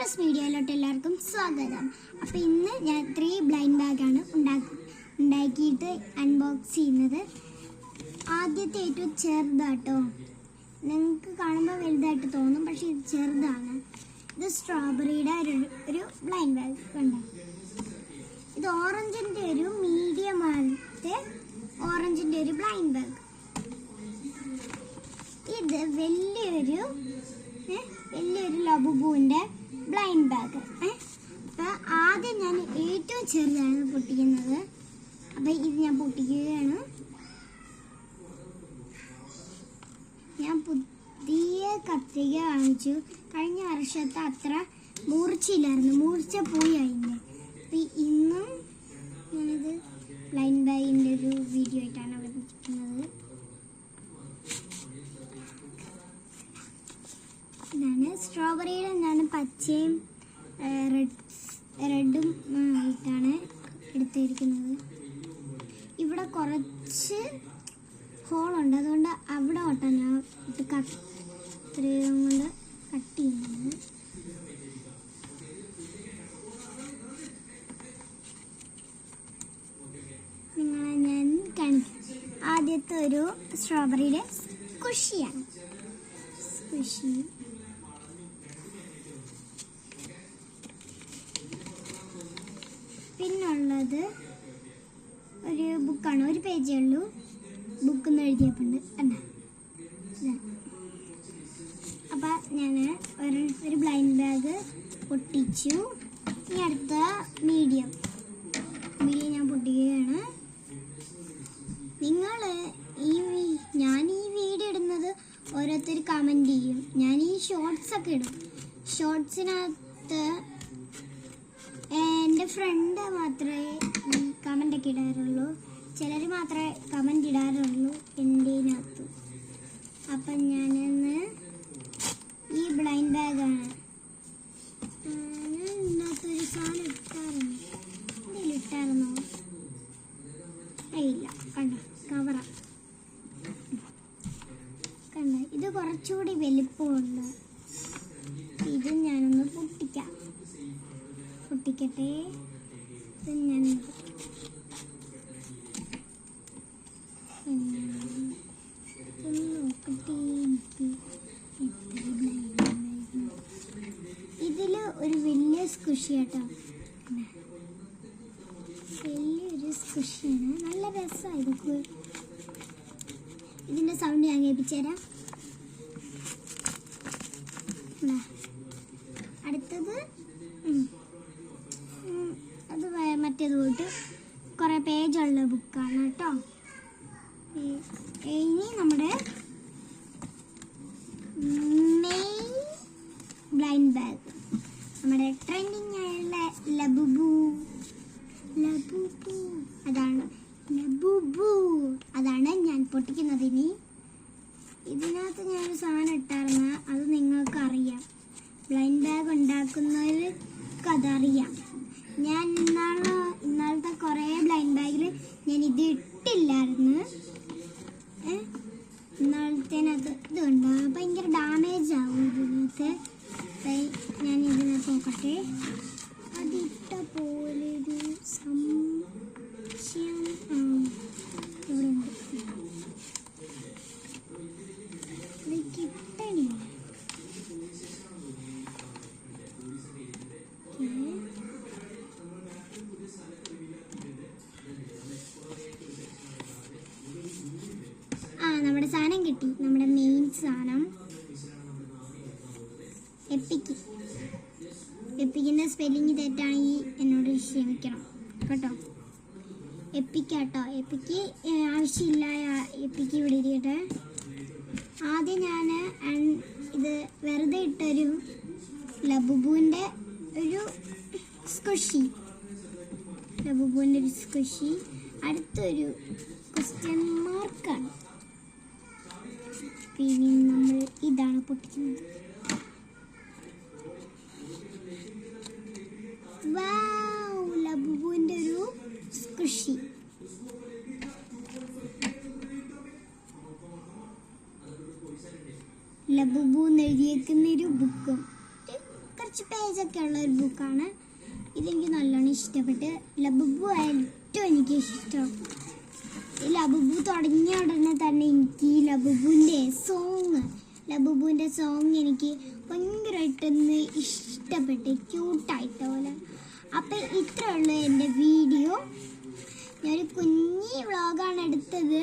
Doctors മീഡിയയിലോട്ട് എല്ലാവർക്കും സ്വാഗതം. അപ്പോൾ ഇന്ന് ഞാൻ ത്രീ ബ്ലൈൻഡ് ബാഗാണ് ഉണ്ടാക്കി ഉണ്ടാക്കിയിട്ട് അൺബോക്സ് ചെയ്യുന്നത്. ആദ്യത്തെ ഏറ്റവും ചെറുതാട്ടോ. നിങ്ങൾക്ക് കാണുമ്പോൾ വലുതായിട്ട് തോന്നും പക്ഷേ ഇത് ചെറുതാണ്. ഇത് സ്ട്രോബെറിയുടെ ഒരു ഒരു ബ്ലൈൻഡ് ബാഗ് ഉണ്ട്. ഇത് ഓറഞ്ചിന്റെ ഒരു മീഡിയമാണ് ഓറഞ്ചിന്റെ ഒരു ബ്ലൈൻഡ് ബാഗ് ഇത് വലിയൊരു ഏ, വലിയൊരു ലബുബുവിന്റെ ബ്ലൈൻഡ് ബാഗ് അപ്പോൾ ആദ്യം ഞാൻ ഏറ്റവും ചെറുതാണ് പൊട്ടിക്കുന്നത്. അപ്പം ഇത് ഞാൻ പൊട്ടിക്കുകയാണ്. ഞാൻ പുതിയ കത്തിക വാങ്ങിച്ചു. കഴിഞ്ഞ വർഷത്തെ അത്ര മൂർച്ചയില്ലായിരുന്നു. മൂർച്ച പോയി അതിന്റെ. അപ്പം ഇന്നും ഞാനിത് ലൈൻ ബൈന്റെ ഒരു വീഡിയോ ആയിട്ടാണ് അവതരിപ്പിക്കുന്നത് ഇതാണ് സ്ട്രോബെറിയുടെ എന്താണ് പച്ചയും റെഡ് റെഡും ആയിട്ടാണ് എടുത്തിരിക്കുന്നത്. ഇവിടെ കുറച്ച് ഹോളുണ്ട്. അതുകൊണ്ട് അവിടെ ഓട്ടാണ് ഞാൻ ഇത് കത്രിക കൊണ്ട് കട്ട് ചെയ്യുന്നത്. നിങ്ങളെ ഞാൻ കാണിക്കാം. ആദ്യത്തെ ഒരു സ്ട്രോബെറിയുടെ സ്കുഷിയാണ് സ്കുഷി പിന്നുള്ളത് ഒരു ബുക്കാണ്. ഒരു പേജേ ഉള്ളൂ. ബുക്ക് എന്ന് എഴുതിയപ്പോണ്ട്. അല്ല അപ്പം ഞാൻ ഒരു ഒരു ബ്ലൈൻഡ് ബാഗ് പൊട്ടിച്ചു. ഇനി അടുത്ത മീഡിയം. മീഡിയം ഞാൻ പൊട്ടിക്കുകയാണ്. നിങ്ങൾ ഈ ഞാൻ ഈ വീഡിയോ ഇടുന്നത് ഓരോരുത്തർ കമന്റ് ചെയ്യും. ഞാൻ ഈ ഷോർട്സ് ഒക്കെ ഇടും. ഷോർട്സിനകത്ത് എന്റെ ഫ്രണ്ട് മാത്രമേ ഈ കമന്റ് ഒക്കെ ഇടാറുള്ളൂ. ചിലർ മാത്രമേ കമന്റ് ഇടാറുള്ളൂ എന്റെതിനകത്ത് അപ്പം ഞാനിന്ന് ഈ ബ്ലൈൻഡ് ബാഗാണ് ഞാൻ ഇതിനകത്തൊരു സാധനം ഇട്ടാറുണ്ട് എന്തെങ്കിലും ഇട്ടായിരുന്നോ? ഇല്ല. കണ്ട? കവറ കണ്ട? ഇത് കുറച്ചുകൂടി വലിപ്പമുണ്ട്. ഇത് ഞാൻ ഇതിൽ ഒരു വലിയ സ്കുഷി കേട്ടോ. വലിയൊരു സ്കുഷിയാണ്. നല്ല രസമായിരിക്കും ഇതിന്റെ സൗണ്ട് ഞാൻ കേൾപ്പിച്ചു തരാം. പേജുള്ള ബുക്കാണ് കേട്ടോ. ഇനി നമ്മുടെ മെയിൻ ബ്ലൈൻഡ് ബാഗ് നമ്മുടെ ട്രെൻഡിങ് ആയുള്ള ನಾಳೆ ದಿನದ എപ്പിക്ക്. എപ്പിക്കിന്റെ സ്പെല്ലിങ് തെറ്റാണെങ്കിൽ എന്നോട് ക്ഷമിക്കണം. കേട്ടോ? എപ്പിക്കാട്ടോ? എപ്പിക്ക് ആവശ്യമില്ല. എപ്പിക്ക് ഇവിടെ ഇരിക്കട്ടെ. ആദ്യം ഞാൻ ഇത് വെറുതെ ഇട്ടൊരു ലബുബുവിന്റെ ഒരു സ്കുഷി ലബുബുവിന്റെ ഒരു സ്കുഷി അടുത്തൊരു ക്വസ്റ്റ്യൻ മാർക്കാണ് പിന്നെ നമ്മൾ ഇതാണ് പൊട്ടിക്കുന്നത്. ലബുബുവിന്റെ ഒരു കൃഷി. ലബുബു എഴുതിയേക്കുന്ന ഒരു ബുക്കും. കുറച്ച് പേജൊക്കെ ഉള്ള ഒരു ബുക്കാണ് ഇതെനിക്ക് നല്ലോണം ഇഷ്ടപ്പെട്ട് ലബുബു ഏറ്റവും എനിക്ക് ഇഷ്ടം. ലബുബു തുടങ്ങിയ ഉടനെ തന്നെ എനിക്ക് ഈ ലബുബുവിന്റെ സോങ് ലബുബുവിന്റെ സോങ് എനിക്ക് ഭയങ്കരമായിട്ടൊന്ന് ഇഷ്ടപ്പെട്ട് ക്യൂട്ടായിട്ട പോലെ അപ്പം ഇത്രയേ ഉള്ളൂ എന്റെ വീഡിയോ ഞാനൊരു കുഞ്ഞി വ്ളോഗാണ് എടുത്തത്.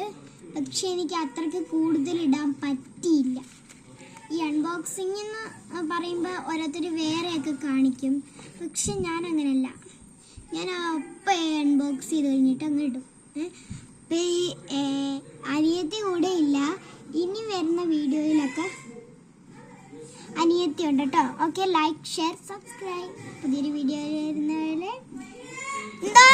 പക്ഷെ എനിക്ക് അത്രയ്ക്ക് കൂടുതൽ ഇടാൻ പറ്റിയില്ല. ഈ അൺബോക്സിംഗ് എന്ന് പറയുമ്പോൾ ഓരോരുത്തർ വേറെയൊക്കെ കാണിക്കും. പക്ഷെ ഞാൻ ഞാൻ അപ്പം അൺബോക്സ് ചെയ്ത് കഴിഞ്ഞിട്ട് അങ്ങ് ഇടും. അനിയത്തി കൂടെ ഇല്ല ഇനി വരുന്ന വീഡിയോയിലൊക്കെ അനിയത്തി ഉണ്ട് കേട്ടോ ഓക്കെ ലൈക്ക് ഷെയർ സബ്സ്ക്രൈബ് പുതിയൊരു വീഡിയോ വരുന്നവരെ എന്താ?